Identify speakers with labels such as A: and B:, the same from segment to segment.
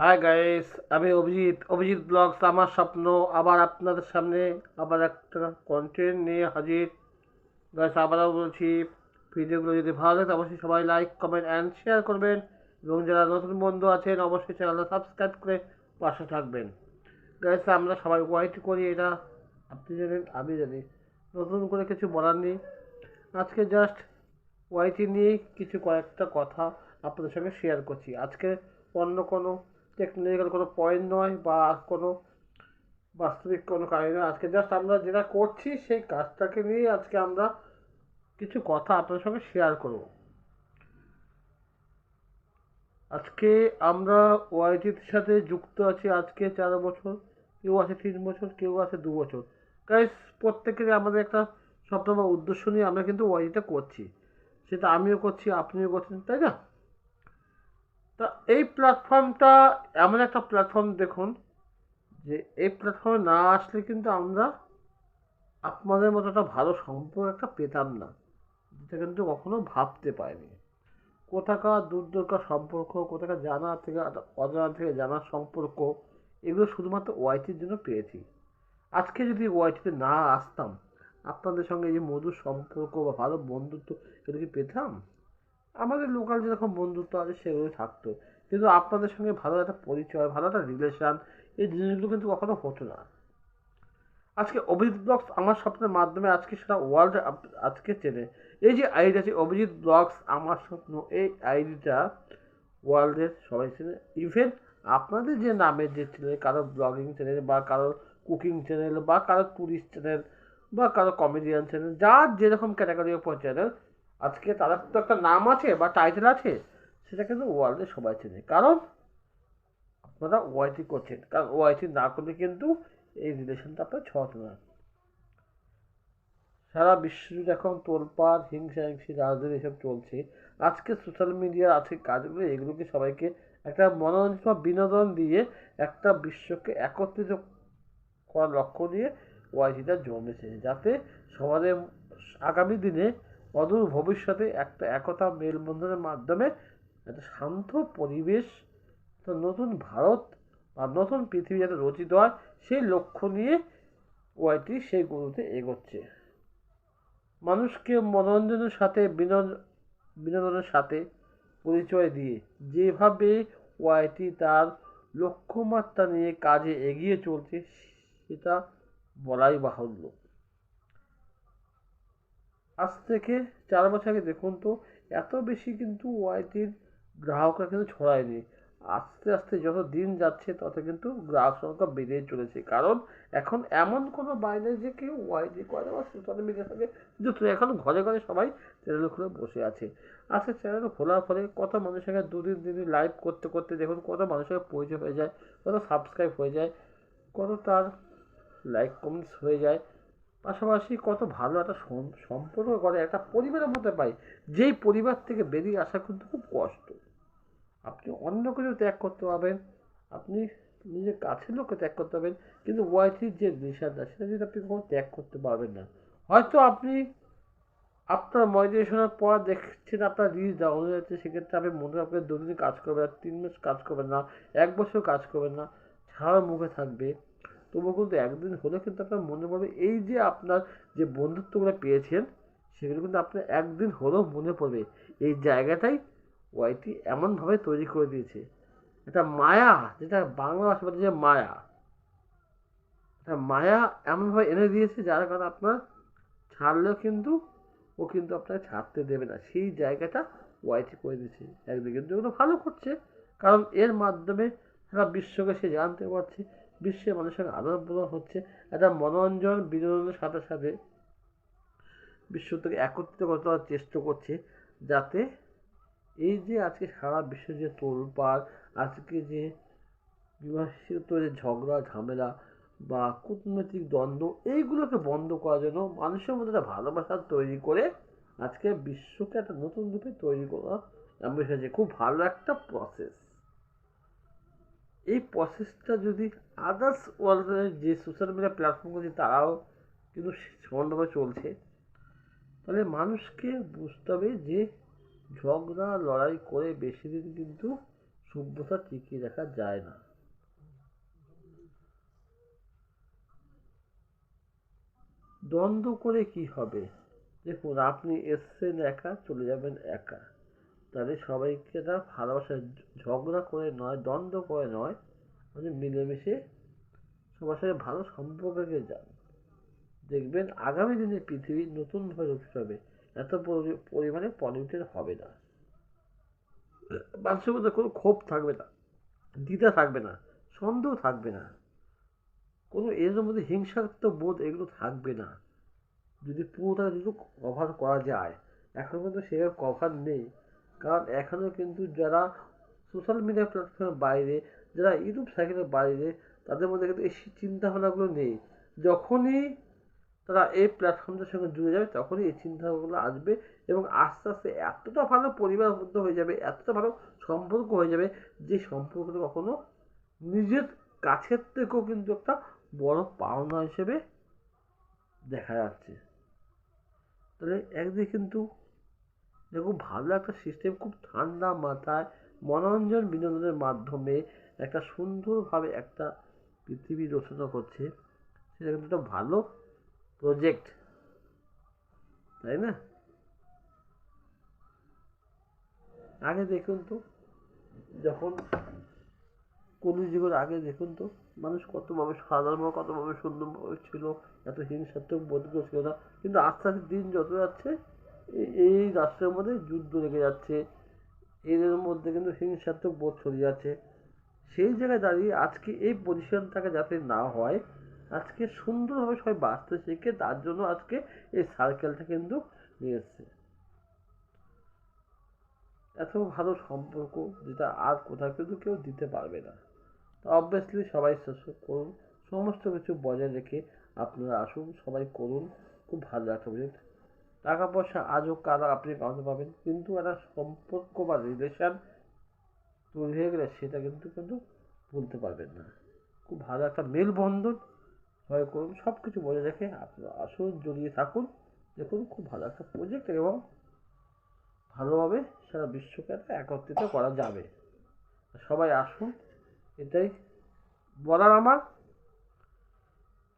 A: Hi guys আমি Abhijit. Abhijit blogs আমার স্বপ্ন, আবার আপনাদের সামনে আবার একটা কন্টেন্ট নিয়ে হাজির। গাইস আবারও বলছি, ভিডিওগুলো যদি ভালো লাগে, অবশ্যই সবাই লাইক কমেন্ট অ্যান্ড শেয়ার করবেন। এবং যারা নতুন বন্ধু আছেন, অবশ্যই চ্যানেলটা সাবস্ক্রাইব করে পাশে থাকবেন। গাইস আমরা সবাই ওয়াইট করি, এটা আপনি জানেন, আমি জানি। নতুন করে কিছু বলার নেই। আজকে জাস্ট ওয়াইটি নিয়ে কিছু কয়েকটা কথা আপনাদের সঙ্গে শেয়ার করছি। আজকে অন্য কোনো টেকনিক্যাল কোনো পয়েন্ট নয় বা কোনো বাস্তবিক কোনো কাজ নয়। আজকে জাস্ট আমরা যেটা করছি, সেই কাজটাকে নিয়ে আজকে আমরা কিছু কথা আপনার সঙ্গে শেয়ার করব। আজকে আমরা ওয়াইটির সাথে যুক্ত আছি, আজকে চার বছর, কেউ আছে তিন বছর, কেউ আছে দু বছর। গাইস প্রত্যেকেরই আমাদের একটা স্বপ্ন বা উদ্দেশ্য নিয়ে আমরা কিন্তু ওয়াইটিটা করছি। সেটা আমিও করছি, আপনিও করছেন, তাই না? তা এই প্ল্যাটফর্মটা এমন একটা প্ল্যাটফর্ম দেখুন, যে এই প্ল্যাটফর্মে না আসলে কিন্তু আমরা আপনাদের মতো একটা ভালো সম্পর্ক একটা পেতাম না, যেটা কিন্তু কখনো ভাবতে পারিনি। কোথাকার দূর দূরকার সম্পর্ক, কোথাকার জানা থেকে, অজানা থেকে জানার সম্পর্ক, এগুলো শুধুমাত্র ওয়াইটির জন্য পেয়েছি। আজকে যদি ওয়াইটিতে না আসতাম, আপনাদের সঙ্গে এই যে মধুর সম্পর্ক বা ভালো বন্ধুত্ব এটা কি পেতাম? আমাদের লোকাল যেরকম বন্ধুত্ব আছে সেগুলো থাকতো। কিন্তু আপনাদের সঙ্গে ভালো একটা পরিচয়, ভালো একটা রিলেশান এই জিনিসগুলো কিন্তু কখনো হতো না। আজকে অভিজিৎ ব্লগস আমার স্বপ্নের মাধ্যমে আজকে সেটা ওয়ার্ল্ড আজকে চেনে। এই যে আইডি আছে, অভিজিৎ ব্লগস আমার স্বপ্ন, এই আইডিটা ওয়ার্ল্ডের সবাই চেনে। ইভেন আপনাদের যে নামের যে চ্যানেল কারও ব্লগিং চ্যানেল বা কারও কুকিং চ্যানেল বা কারও ট্যুরিস্ট চ্যানেল বা কারও কমেডিয়ান চ্যানেল যার যেরকম ক্যাটাগরি অফ চ্যানেল আজকে তাদের তো একটা নাম আছে বা টাইটেল আছে, সেটা কিন্তু ওয়ার্ল্ডে সবাই চেনে। কারণ আপনারা ওয়াইটি করছেন। কারণ ওয়াইটি না করলে কিন্তু এই রিলেশনটা আপনার ছড়াতো না। সারা বিশ্বজুড়ে এখন তোলপাড়, হিংসা, হিংসি, রাজনীতি এসব চলছে। আজকে সোশ্যাল মিডিয়ার আজকে কাজগুলো, এগুলোকে সবাইকে একটা মনোরঞ্জন বা বিনোদন দিয়ে একটা বিশ্বকে একত্রিত করার লক্ষ্য দিয়ে ওয়াইটিটা জমেছে যাতে সমাজের আগামী দিনে অদূর ভবিষ্যতে একটা একতা মেলবন্ধনের মাধ্যমে একটা শান্ত পরিবেশ নতুন ভারত বা নতুন পৃথিবী যাতে রচিত হয়, সেই লক্ষ্য নিয়ে ওয়াইটি সেই গরুতে এগোচ্ছে। মানুষকে মনোরঞ্জনের সাথে বিনোদনের সাথে পরিচয় দিয়ে যেভাবে ওয়াইটি তার লক্ষ্যমাত্রা নিয়ে কাজে এগিয়ে চলছে, সেটা বলাই বাহুল্য। আজ থেকে চার বছর আগে দেখুন তো, এত বেশি কিন্তু ওয়াইটির গ্রাহকরা কিন্তু ছড়ায়নি। আস্তে আস্তে যত দিন যাচ্ছে, তত কিন্তু গ্রাহক সংখ্যা বেড়েই চলেছে। কারণ এখন এমন কোনো বাইরে যে কেউ ওয়াইটি করে বা সোশ্যাল মিডিয়ার সঙ্গে যুক্ত এখন ঘরে ঘরে সবাই চ্যানেল খুলে বসে আছে। আজকে চ্যানেল খোলার ফলে কত মানুষের সঙ্গে দুদিন দিন লাইভ করতে করতে দেখুন কত মানুষের পরিচয় হয়ে যায়, কত সাবস্ক্রাইব হয়ে যায়, কত তার লাইক কমেন্টস হয়ে যায়। পাশাপাশি কত ভালো একটা সম্পর্ক করে একটা পরিবারের মধ্যে পাই। যেই পরিবার থেকে বেরিয়ে আসা কিন্তু খুব কষ্ট। আপনি অন্য কিছু ত্যাগ করতে পারবেন, আপনি নিজের কাছের লোককে ত্যাগ করতে পারবেন, কিন্তু ওয়াইটির যে নেশাটা সেটা যদি আপনি কখনো ত্যাগ করতে পারবেন না। হয়তো আপনি আপনার মডিটেশনের পর দেখছেন আপনার রিচ ডাউন হয়ে যাচ্ছে, সেক্ষেত্রে আপনি মনে রাখবেন দুদিন কাজ করবেন না, তিন মাস কাজ করবেন না, এক বছর কাজ করবেন না ছাড়া মুখে থাকবে। তবুও কিন্তু একদিন হলে কিন্তু আপনার মনে পড়বে, এই যে আপনার যে বন্ধুত্বগুলো পেয়েছেন, সেগুলো কিন্তু আপনার একদিন হলেও মনে পড়বে। এই জায়গাটাই ওয়াইটি এমনভাবে তৈরি করে দিয়েছে। এটা মায়া, যেটা বাংলা ভাষা বলতে যে মায়া। এটা মায়া এমনভাবে এনে দিয়েছে যার কারণে আপনার ছাড়লেও কিন্তু ও কিন্তু আপনাকে ছাড়তে দেবে না। সেই জায়গাটা ওয়াইটি করে দিয়েছে। একদিকে কিন্তু ভালো করছে। কারণ এর মাধ্যমে সারা বিশ্বকে সে জানতে পারছে বিশ্বের মানুষের আদান প্রদান হচ্ছে একটা মনোরঞ্জন বিনোদনের সাথে সাথে বিশ্ব থেকে একত্রিত করার চেষ্টা করছে যাতে এই যে আজকে সারা বিশ্ব যে তোলপাড় আজকে যে বিভাষিত যে ঝগড়া, ঝামেলা বা কূটনৈতিক দ্বন্দ্ব, এইগুলোকে বন্ধ করার জন্য মানুষের মধ্যে একটা ভালোবাসা তৈরি করে আজকে বিশ্বকে একটা নতুন রূপে তৈরি করা অ্যাম্বিশন খুব ভালো একটা প্রসেস এই প্রসেসটা যদি আদার্স ওয়ার্ল্ডের যে সোশ্যাল মিডিয়া প্ল্যাটফর্মগুলি তারাও কিন্তু সমানভাবে চলছে, তাহলে মানুষকে বুঝতে হবে যে ঝগড়া, লড়াই করে বেশি দিন কিন্তু সভ্যতা টিকিয়ে রাখা যায় না। দ্বন্দ্ব করে কি হবে? দেখুন, আপনি এসছেন একা, চলে যাবেন একা। তাহলে সবাইকে না ভালোবাসা ঝগড়া করে নয়, দ্বন্দ্ব করে নয় আপনি মিলেমিশে সবার সাথে ভালো সম্পর্ক সম্পর্কে যান। দেখবেন আগামী দিনে পৃথিবী নতুনভাবে রচিত হবে এত পরি- পরিমাণে পলিউটেড হবে না। মানুষের মধ্যে কোনো ক্ষোভ থাকবে না, দ্বিধা থাকবে না, সন্দেহ থাকবে না। কোনো এর মধ্যে হিংসাত্মক বোধ এগুলো থাকবে না। যদি পুরোটা যদি কভার করা যায়, এখন কিন্তু সেভাবে কভার নেই। কারণ এখনও কিন্তু যারা সোশ্যাল মিডিয়া প্ল্যাটফর্মের বাইরে, যারা ইউটিউব সাইকেলের বাইরে, তাদের মধ্যে কিন্তু এই চিন্তা ভাবনাগুলো নেই। যখনই তারা এই প্ল্যাটফর্মটার সঙ্গে জুড়ে যাবে, তখনই এই চিন্তাভাবনাগুলো আসবে এবং আস্তে আস্তে এতটা ভালো পরিবার মধ্যে হয়ে যাবে, এতটা ভালো সম্পর্ক হয়ে যাবে যে সম্পর্কটা কখনো নিজের কাছের থেকেও কিন্তু একটা বড় পাওনা হিসেবে দেখা যাচ্ছে। তাহলে একদিকে কিন্তু দেখো ভালো একটা সিস্টেম খুব ঠান্ডা মাথায়, মনোরঞ্জন বিনোদনের মাধ্যমে একটা সুন্দরভাবে একটা পৃথিবী রচনা করছে। সেটা কিন্তু একটা ভালো প্রজেক্ট তাই না? আগে দেখুন তো, যখন কলিযুগের আগে দেখুন তো, মানুষ কতভাবে সাধারণভাবে কতভাবে সুন্দরভাবে ছিল, এত হিংসাত্মক বোধগুলো ছিল না। কিন্তু আস্তে আস্তে দিন যত যাচ্ছে এই- রাষ্ট্রের মধ্যে যুদ্ধ লেগে যাচ্ছে। এদের মধ্যে কিন্তু হিংসাত্মক বোধ ছড়িয়ে যাচ্ছে। সেই জায়গায় দাঁড়িয়ে আজকে এই পজিশনটাকে যাতে না হয়, আজকে সুন্দরভাবে সবাই বাঁচতে শেখে, তার জন্য আজকে এই সার্কেলটা কিন্তু নিয়ে এসছে। এত ভালো সম্পর্ক যেটা আর কোথাও কিন্তু কেউ দিতে পারবে না। অবভিয়াসলি সবাই করুন, সমস্ত কিছু বজায় রেখে আপনারা আসুন, সবাই করুন। খুব ভালো প্রজেক্ট টাকা পয়সা আজও কারও আপনি কামাতে পাবেন? কিন্তু একটা সম্পর্ক বা রিলেশন তৈরি হয়ে গেলে সেটা কিন্তু কিন্তু বলতে পারবেন না। খুব ভালো একটা মেলবন্ধন সবাই করুন সব কিছু বজায় রেখে আপনারা আসুন, জড়িয়ে থাকুন, দেখুন খুব ভালো একটা প্রজেক্ট এবং ভালোভাবে সারা বিশ্বকে একটা একত্রিত করা যাবে। সবাই আসুন, এটাই বলার আমার।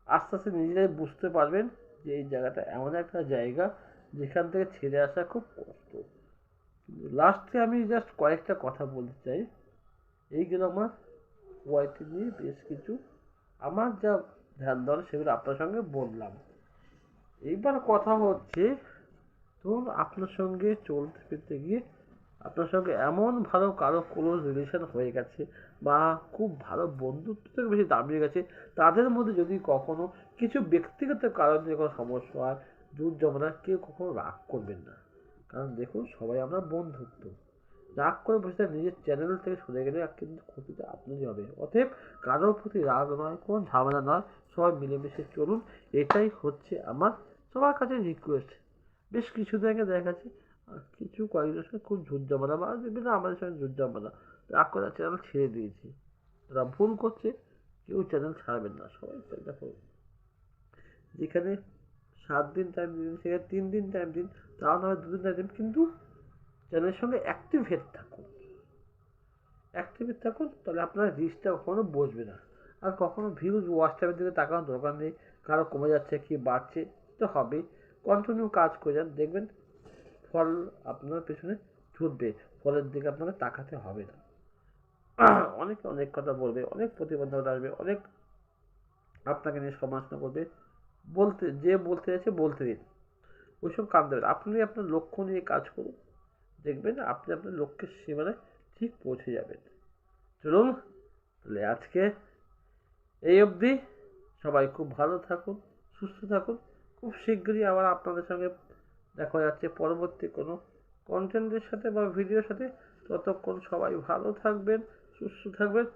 A: আস্তে আস্তে নিজেরাই বুঝতে পারবেন যে এই জায়গাটা এমন একটা জায়গা যেখান থেকে ছেড়ে আসা খুব কষ্ট। লাস্টে আমি জাস্ট কয়েকটা কথা বলতে চাই। এইগুলো আমার ওয়াইটি নিয়ে বেশ কিছু আমার যা ধ্যান দেওয়ার সেগুলো আপনার সঙ্গে বললাম। এইবার কথা হচ্ছে, ধরুন আপনার সঙ্গে চলতে ফিরতে গিয়ে আপনার সঙ্গে এমন ভালো কারও ক্লোজ রিলেশন হয়ে গেছে বা খুব ভালো বন্ধুত্ব থেকে বেশি দাঁড়িয়ে গেছে, তাদের মধ্যে যদি কখনো কিছু ব্যক্তিগত কারণে কোনো সমস্যা হয় দূর জমানা কেউ কখনো রাগ করবেন না। কারণ দেখুন, সবাই আমরা বন্ধুত্ব। রাগ করে বসে নিজের চ্যানেল থেকে সরে গেলে কিন্তু ক্ষতিটা আপনারই হবে। অতএব কারোর প্রতি রাগ নয়, কোনো ঝামেলা নয়, সবাই মিলেমিশে চলুন। এটাই হচ্ছে আমার সবার কাছে রিকোয়েস্ট বেশ কিছুদিন আগে দেখা গেছে কিছু কয়েকজনের সঙ্গে খুব ঝুট ঝামেলা বা বিভিন্ন আমাদের সঙ্গে ঝুট ঝামেলা রাগ করে চ্যানেল ছেড়ে দিয়েছি। তারা ভুল করছে, কেউ চ্যানেল ছাড়বেন না সবাই চ্যানেলটা করুন যেখানে সাত দিন টাইম দিন, সেখানে তিন দিন টাইম দিন, তাও নয় দুদিন টাইম দিন, কিন্তু চ্যানেলের সঙ্গে অ্যাক্টিভেট থাকুন। অ্যাক্টিভেট থাকুন, তাহলে আপনার রিচটা কখনো বসবে না। আর কখনো ভিউজ ওয়াচ টাইমের দিকে তাকানোর দরকার নেই, কারও কমে যাচ্ছে কি বাড়ছে, তো হবেই কন্টিনিউ কাজ করে যান, দেখবেন ফল আপনার পেছনে ছুটবে, ফলের দিকে আপনাকে তাকাতে হবে না। অনেকে অনেক কথা বলবে, অনেক প্রতিবন্ধকতা আসবে, অনেক আপনাকে নিয়ে সমালোচনা করবে বলতে, যে বলতে চাইছে বলতে দিন। ওইসব কাম দেবেন আপনি আপনার লক্ষ্য নিয়ে কাজ করুন। দেখবেন আপনি আপনার লক্ষ্যের সীমানায় ঠিক পৌঁছে যাবেন। চলুন, তাহলে আজকে এই অবধি সবাই খুব ভালো থাকুন, সুস্থ থাকুন। খুব শীঘ্রই আবার আপনাদের সঙ্গে দেখা যাচ্ছে পরবর্তী কোনো কন্টেন্টের সাথে বা ভিডিওর সাথে। ততক্ষণ সবাই ভালো থাকবেন, সুস্থ থাকবেন।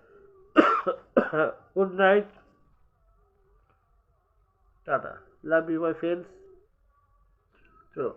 A: Good night tata love you my friends চলো